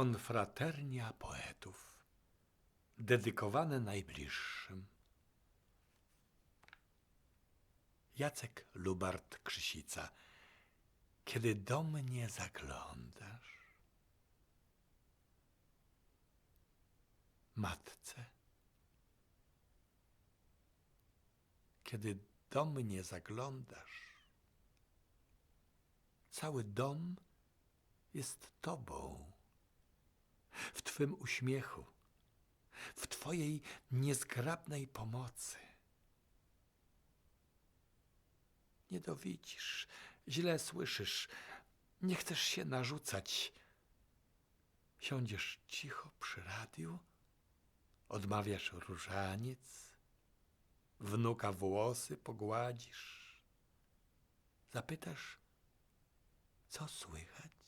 Konfraternia poetów. Dedykowane najbliższym. Jacek Lubart Krzysica. Kiedy do mnie zaglądasz, matce, kiedy do mnie zaglądasz, cały dom jest Tobą, w Twym uśmiechu, w Twojej niezgrabnej pomocy. Nie dowidzisz, źle słyszysz, nie chcesz się narzucać. Siądziesz cicho przy radiu, odmawiasz różaniec, wnuka włosy pogładzisz, zapytasz, co słychać?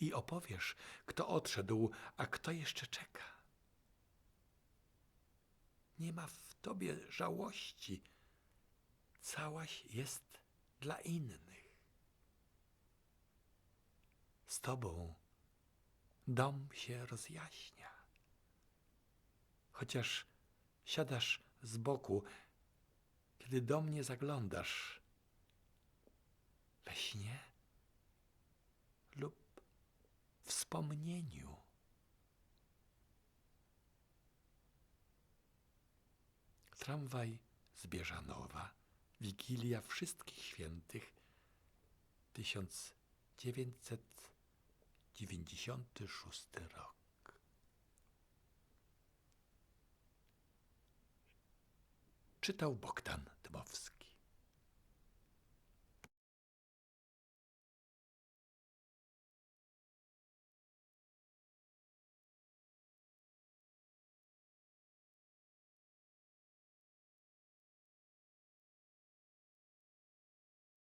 I opowiesz, kto odszedł, a kto jeszcze czeka. Nie ma w tobie żałości, całaś jest dla innych. Z tobą dom się rozjaśnia. Chociaż siadasz z boku, kiedy do mnie zaglądasz, we śnie wspomnieniu. Tramwaj z Wigilia Wszystkich Świętych, 1996 rok. Czytał Bogdan Dmowski.